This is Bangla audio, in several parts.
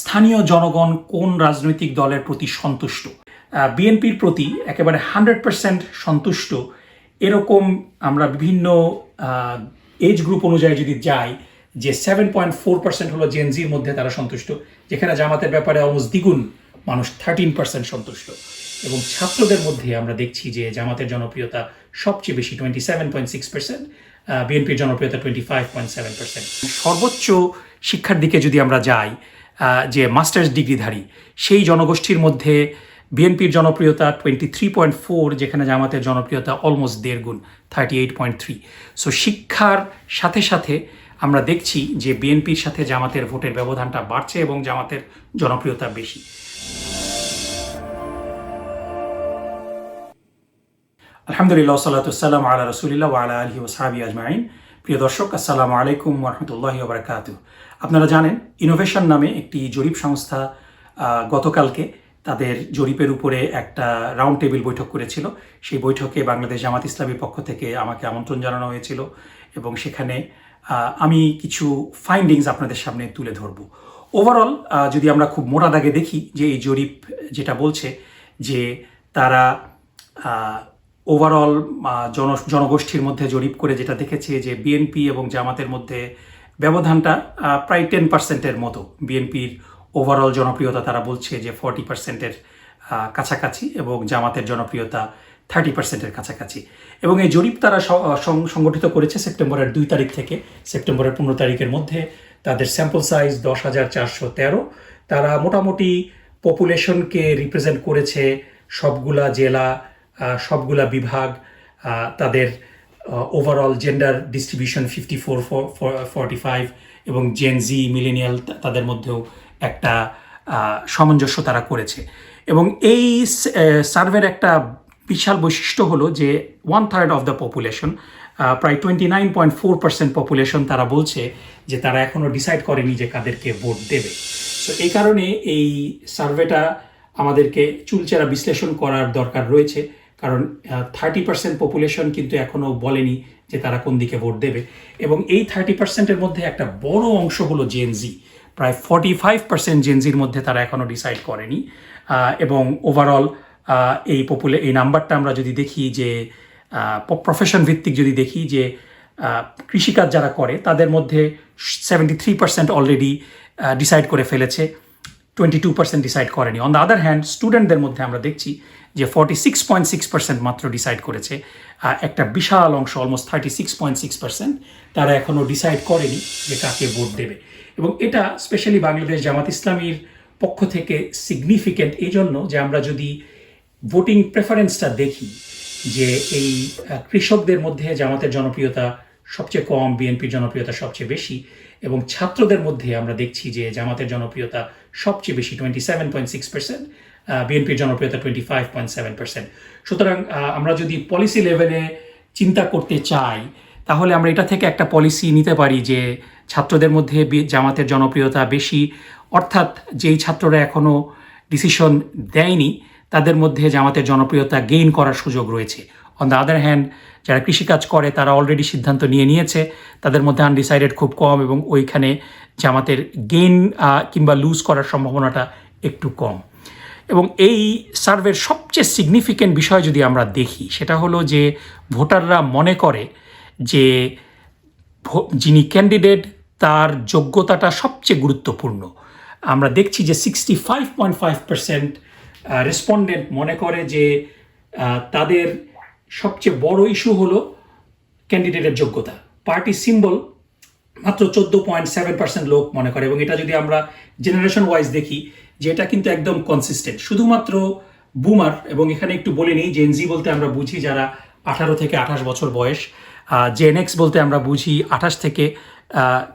স্থানীয় জনগণ কোন রাজনৈতিক দলের প্রতি সন্তুষ্ট? বিএনপির প্রতি একেবারে হান্ড্রেড পার্সেন্ট সন্তুষ্ট। এরকম আমরা বিভিন্ন এজ গ্রুপ অনুযায়ী যদি যাই, যে সেভেন পয়েন্ট ফোর পার্সেন্ট হলো জেনজির মধ্যে তারা সন্তুষ্ট। যেখানে জামাতের ব্যাপারে অলমোস্ট দ্বিগুণ মানুষ থার্টিন পার্সেন্ট সন্তুষ্ট। এবং ছাত্রদের মধ্যে আমরা দেখছি যে জামাতের জনপ্রিয়তা সবচেয়ে বেশি twenty seven point six percent বিএনপির জনপ্রিয়তা twenty five point seven percent সর্বোচ্চ শিক্ষার দিকে যদি আমরা যাই যে মাস্টার্স ডিগ্রিধারী, সেই জনগোষ্ঠীর মধ্যে বিএনপির জনপ্রিয়তা টোয়েন্টি থ্রি পয়েন্ট ফোর যেখানে জামাতের জনপ্রিয়তা অলমোস্ট দেড় গুণ thirty eight point three so শিক্ষার সাথে সাথে আমরা দেখছি যে বিএনপির সাথে জামাতের ভোটের ব্যবধানটা বাড়ছে এবং জামাতের জনপ্রিয়তা বেশি। আলহামদুলিল্লাহ সাল্লাতুসাল্লাম আলা রসুলিল্লাহ আলা আলহি ওসাহাবি আজমাইন। প্রিয় দর্শক, আসসালামু আলাইকুম রহমতুল্লাহ বারকাত আপনারা জানেন ইনোভেশন নামে একটি জরিপ সংস্থা গতকালকে তাদের জরিপের উপরে একটা রাউন্ড টেবিল বৈঠক করেছিল। সেই বৈঠকে বাংলাদেশ জামাত ইসলামীর পক্ষ থেকে আমাকে আমন্ত্রণ জানানো হয়েছিল এবং সেখানে আমি কিছু ফাইন্ডিংস আপনাদের সামনে তুলে ধরব। ওভারঅল যদি আমরা খুব মোটা দাগে দেখি যে এই জরিপ যেটা বলছে যে তারা ওভারঅল জন জনগোষ্ঠীর মধ্যে জরিপ করে যেটা দেখেছে যে বিএনপি এবং জামাতের মধ্যে ব্যবধানটা প্রায় টেন পার্সেন্টের মতো। বিএনপির ওভারঅল জনপ্রিয়তা তারা বলছে যে ফর্টি পার্সেন্টের কাছাকাছি এবং জামাতের জনপ্রিয়তা থার্টি পার্সেন্টের কাছাকাছি। এবং এই জরিপ তারা সংগঠিত করেছে সেপ্টেম্বরের দুই তারিখ থেকে। সেপ্টেম্বরের পনেরো তারিখের মধ্যে তাদের স্যাম্পল সাইজ দশ হাজার চারশো তেরো। তারা মোটামুটি পপুলেশনকে রিপ্রেজেন্ট করেছে সবগুলা জেলা সবগুলা বিভাগ তাদের overall gender distribution fifty four forty five এবং জেনজি মিলেনিয়াল তাদের মধ্যেও একটা সামঞ্জস্য তারা করেছে। এবং এই সার্ভের একটা বিশাল বৈশিষ্ট্য হলো যে one third of the population প্রায় twenty nine point four percent population তারা বলছে যে তারা এখনও ডিসাইড করেনি যে কাদেরকে ভোট দেবে। সো এই কারণে এই সার্ভেটা আমাদেরকে চুলচেরা বিশ্লেষণ করার দরকার রয়েছে। কারণ থার্টি পার্সেন্ট পপুলেশন কিন্তু এখনও বলেনি যে তারা কোন দিকে ভোট দেবে। এবং এই থার্টি পার্সেন্টের মধ্যে একটা বড় অংশ হলো জেনজি প্রায় ফর্টি ফাইভ পার্সেন্ট জেনজির মধ্যে তারা এখনও ডিসাইড করেনি। এবং ওভারঅল এই পপুলে এই নাম্বারটা আমরা যদি দেখি যে প্রফেশন ভিত্তিক যদি দেখি যে কৃষিকাজ যারা করে, তাদের মধ্যে seventy three percent already decide করে ফেলেছে। টোয়েন্টি টু পার্সেন্ট ডিসাইড করেনি অন দ্য আদার হ্যান্ড স্টুডেন্টদের মধ্যে আমরা দেখছি যে forty six point six percent মাত্র ডিসাইড করেছে একটা বিশাল অংশ almost thirty six point six percent তারা এখনও ডিসাইড করেনি যে কাকে ভোট দেবে। এবং এটা স্পেশালি বাংলাদেশ জামাত ইসলামীর পক্ষ থেকে সিগনিফিকেন্ট এই জন্য যে আমরা যদি ভোটিং প্রেফারেন্সটা দেখি, যে এই কৃষকদের মধ্যে জামাতের জনপ্রিয়তা সবচেয়ে কম বিএনপির জনপ্রিয়তা সবচেয়ে বেশি, এবং ছাত্রদের মধ্যে আমরা দেখছি যে জামাতের জনপ্রিয়তা সবচেয়ে বেশি twenty seven point six percent বিএনপির জনপ্রিয়তা twenty five point seven percent সুতরাং আমরা যদি পলিসি লেভেলে চিন্তা করতে চাই, তাহলে আমরা এটা থেকে একটা পলিসি নিতে পারি যে ছাত্রদের মধ্যে জামাতের জনপ্রিয়তা বেশি, অর্থাৎ যেই ছাত্ররা এখনও ডিসিশন দেয়নি, তাদের মধ্যে জামাতের জনপ্রিয়তা গেইন করার সুযোগ রয়েছে। অন দ্য আদার হ্যান্ড যারা কৃষিকাজ করে, তারা অলরেডি সিদ্ধান্ত নিয়ে নিয়েছে। তাদের মধ্যে আনডিসাইডেড খুব কম এবং ওইখানে জামাতের গেইন কিংবা লুজ করার সম্ভাবনাটা একটু কম। এবং এই সার্ভের সবচেয়ে সিগনিফিকেন্ট বিষয় যদি আমরা দেখি, সেটা হলো যে ভোটাররা মনে করে যে যিনি ক্যান্ডিডেট তার যোগ্যতাটা সবচেয়ে গুরুত্বপূর্ণ। আমরা দেখছি যে sixty five point five percent respondent মনে করে যে তাদের সবচেয়ে বড় ইস্যু হলো ক্যান্ডিডেটের যোগ্যতা। পার্টি সিম্বল মাত্র চোদ্দ পয়েন্ট সেভেন পার্সেন্ট লোক মনে করে এবং এটা যদি আমরা জেনারেশন ওয়াইজ দেখি যে এটা কিন্তু একদম কনসিস্টেন্ট শুধুমাত্র বুমার এবং এখানে একটু বলে নিই জেনজি বলতে আমরা বুঝি যারা আঠারো থেকে আঠাশ বছর বয়স জেনএক্স বলতে আমরা বুঝি আঠাশ থেকে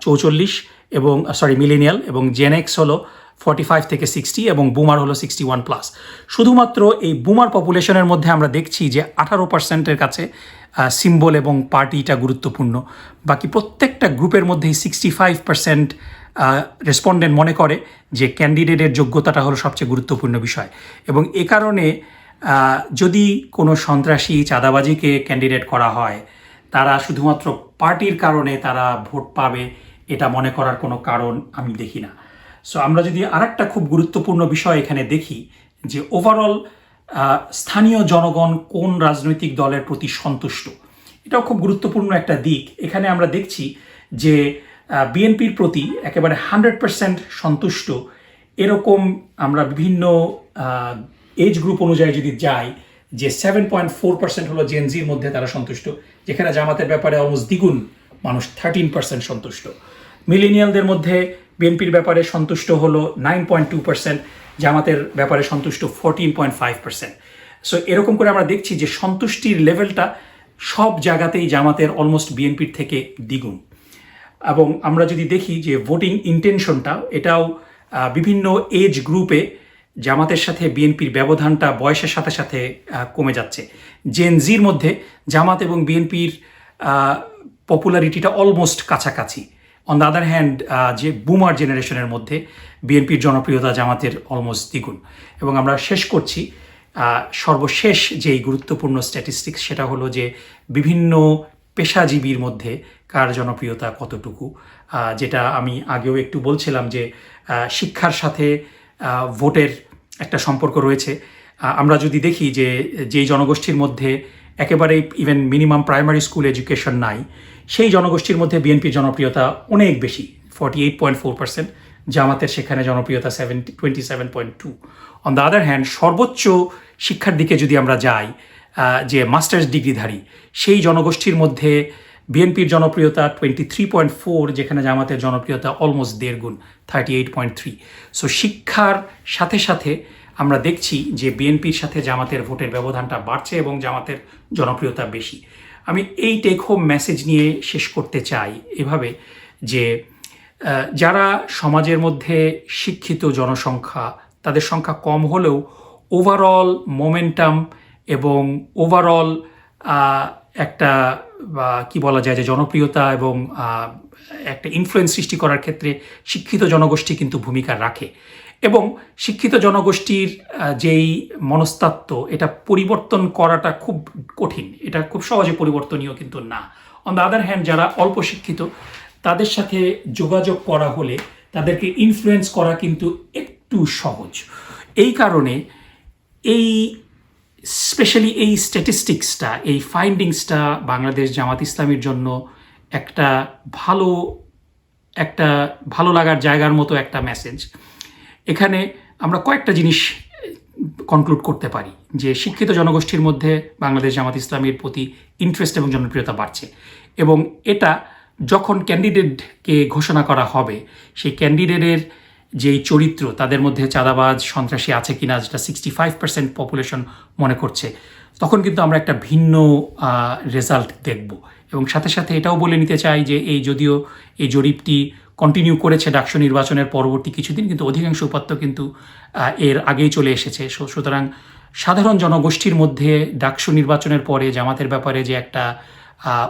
চৌচল্লিশ এবং সরি মিলেনিয়াল এবং জেনএক্স হলো ফর্টি ফাইভ থেকে সিক্সটি এবং বুমার হলো সিক্সটি ওয়ান প্লাস শুধুমাত্র এই বুমার পপুলেশনের মধ্যে আমরা দেখছি যে আঠারো পার্সেন্টের কাছে সিম্বল এবং পার্টিটা গুরুত্বপূর্ণ। বাকি প্রত্যেকটা গ্রুপের মধ্যেই সিক্সটি ফাইভ পার্সেন্ট রেসপন্ডেন্ট মনে করে যে ক্যান্ডিডেটের যোগ্যতাটা হলো সবচেয়ে গুরুত্বপূর্ণ বিষয়। এবং এ কারণে যদি কোনো সন্ত্রাসী, চাঁদাবাজিকে ক্যান্ডিডেট করা হয়, তারা শুধুমাত্র পার্টির কারণে তারা ভোট পাবে, এটা মনে করার কোনো কারণ আমি দেখি না। সো আমরা যদি আরেকটা খুব গুরুত্বপূর্ণ বিষয় এখানে দেখি, যে ওভারঅল স্থানীয় জনগণ কোন রাজনৈতিক দলের প্রতি সন্তুষ্ট? এটাও খুব গুরুত্বপূর্ণ একটা দিক। এখানে আমরা দেখছি যে বিএনপির প্রতি একেবারে হান্ড্রেড পার্সেন্ট সন্তুষ্ট। এরকম আমরা বিভিন্ন এজ গ্রুপ অনুযায়ী যদি যাই, যে সেভেন পয়েন্ট ফোর পার্সেন্ট হলো জেনজির মধ্যে তারা সন্তুষ্ট। যেখানে জামাতের ব্যাপারে অলমোস্ট দ্বিগুণ মানুষ থার্টিন পার্সেন্ট সন্তুষ্ট। মিলেনিয়ালদের মধ্যে বিএনপির ব্যাপারে সন্তুষ্ট হলো নাইন পয়েন্ট টু পার্সেন্ট, জামাতের ব্যাপারে সন্তুষ্ট fourteen point five percent. So এরকম করে আমরা দেখছি যে সন্তুষ্টির লেভেলটা সব জায়গাতেই জামাতের অলমোস্ট বিএনপির থেকে দ্বিগুণ। এবং আমরা যদি দেখি যে ভোটিং ইন্টেনশনটা এটাও বিভিন্ন এজ গ্রুপে জামাতের সাথে বিএনপির ব্যবধানটা বয়সের সাথে সাথে কমে যাচ্ছে। জেন জির মধ্যে জামাত এবং বিএনপির পপুলারিটিটা অলমোস্ট কাছাকাছি। অন দ্য আদার হ্যান্ড যে বুমার জেনারেশনের মধ্যে বিএনপির জনপ্রিয়তা জামাতের অলমোস্ট দ্বিগুণ। এবং আমরা শেষ করছি সর্বশেষ যেই গুরুত্বপূর্ণ স্ট্যাটিস্টিক্স সেটা হলো যে বিভিন্ন পেশাজীবীর মধ্যে কার জনপ্রিয়তা কতটুকু। যেটা আমি আগেও একটু বলছিলাম যে শিক্ষার সাথে ভোটের একটা সম্পর্ক রয়েছে। আমরা যদি দেখি যে যেই জনগোষ্ঠীর মধ্যে একেবারে even minimum primary school education নাই। সেই জনগোষ্ঠীর মধ্যে বিএনপির জনপ্রিয়তা অনেক বেশি forty eight point four percent জামাতের সেখানে জনপ্রিয়তা seven twenty seven point two on the other hand সর্বোচ্চ শিক্ষার দিকে যদি আমরা যাই যে মাস্টার্স ডিগ্রিধারী, সেই জনগোষ্ঠীর মধ্যে বিএনপির জনপ্রিয়তা টোয়েন্টি থ্রি পয়েন্ট ফোর যেখানে জামাতের জনপ্রিয়তা অলমোস্ট দেড় গুণ thirty eight point three so শিক্ষার সাথে সাথে আমরা দেখছি যে বিএনপির সাথে জামাতের ভোটের ব্যবধানটা বাড়ছে এবং জামাতের জনপ্রিয়তা বেশি। আমি এই টেক হোম মেসেজ নিয়ে শেষ করতে চাই এভাবে যে যারা সমাজের মধ্যে শিক্ষিত জনসংখ্যা, তাদের সংখ্যা কম হলেও ওভারঅল মোমেন্টাম এবং ওভারঅল একটা কি বলা যায় যে জনপ্রিয়তা এবং একটা ইনফ্লুয়েন্স সৃষ্টি করার ক্ষেত্রে শিক্ষিত জনগোষ্ঠী কিন্তু ভূমিকা রাখে। এবং শিক্ষিত জনগোষ্ঠীর যেই মনস্তাত্ত্ব, এটা পরিবর্তন করাটা খুব কঠিন। এটা খুব সহজে পরিবর্তনীয় কিন্তু না। অন দ্য আদার হ্যান্ড যারা অল্প শিক্ষিত, তাদের সাথে যোগাযোগ করা হলে তাদেরকে ইনফ্লুয়েন্স করা কিন্তু একটু সহজ। এই কারণে এই স্পেশালি এই স্ট্যাটিস্টিক্সটা এই ফাইন্ডিংসটা বাংলাদেশ জামাত ইসলামের জন্য একটা ভালো একটা ভালো লাগার জায়গার মতো একটা মেসেজ এখানে আমরা কয়েকটা জিনিস কনক্লুড করতে পারি। যে শিক্ষিত জনগোষ্ঠীর মধ্যে বাংলাদেশ জামাত ইসলামের প্রতি ইন্টারেস্ট এবং জনপ্রিয়তা বাড়ছে। এবং এটা যখন ক্যান্ডিডেটকে ঘোষণা করা হবে, সেই ক্যান্ডিডেটের যেই চরিত্র, তাদের মধ্যে চাঁদাবাজ, সন্ত্রাসী আছে কিনা, যেটা সিক্সটি ফাইভ পার্সেন্ট পপুলেশন মনে করছে, তখন কিন্তু আমরা একটা ভিন্ন রেজাল্ট দেখব। এবং সাথে সাথে এটাও বলে নিতে চাই যে এই যদিও এই জরিপটি কন্টিনিউ করেছে ডাকসু নির্বাচনের পরবর্তী কিছুদিন, কিন্তু অধিকাংশ উপাত্ত কিন্তু এর আগেই চলে এসেছে। সুতরাং সাধারণ জনগোষ্ঠীর মধ্যে ডাকসু নির্বাচনের পরে জামাতের ব্যাপারে যে একটা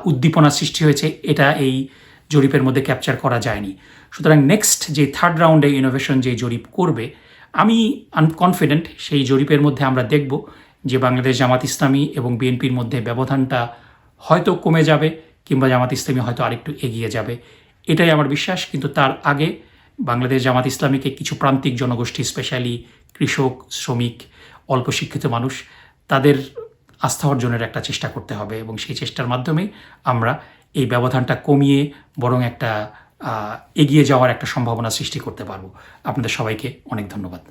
উদ্দীপনা সৃষ্টি হয়েছে, এটা এই জরিপের মধ্যে ক্যাপচার করা যায়নি। সুতরাং নেক্সট যে থার্ড রাউন্ডে ইনোভেশন যে জরিপ করবে, আমি আনকনফিডেন্ট সেই জরিপের মধ্যে আমরা দেখব যে বাংলাদেশ জামাত ইসলামী এবং বিএনপির মধ্যে ব্যবধানটা হয়তো কমে যাবে, কিংবা জামাত ইসলামী হয়তো আরেকটু এগিয়ে যাবে। এটাই আমার বিশ্বাস, কিন্তু তার আগে বাংলাদেশ জামাত ইসলামীকে কিছু প্রান্তিক জনগোষ্ঠী, স্পেশালি কৃষক, শ্রমিক অল্প শিক্ষিত মানুষ, তাদের আস্থা অর্জনের একটা চেষ্টা করতে হবে। এবং সেই চেষ্টার মাধ্যমে আমরা এই ব্যবধানটা কমিয়ে বরং একটা এগিয়ে যাওয়ার একটা সম্ভাবনা সৃষ্টি করতে পারব। আপনাদের সবাইকে অনেক ধন্যবাদ।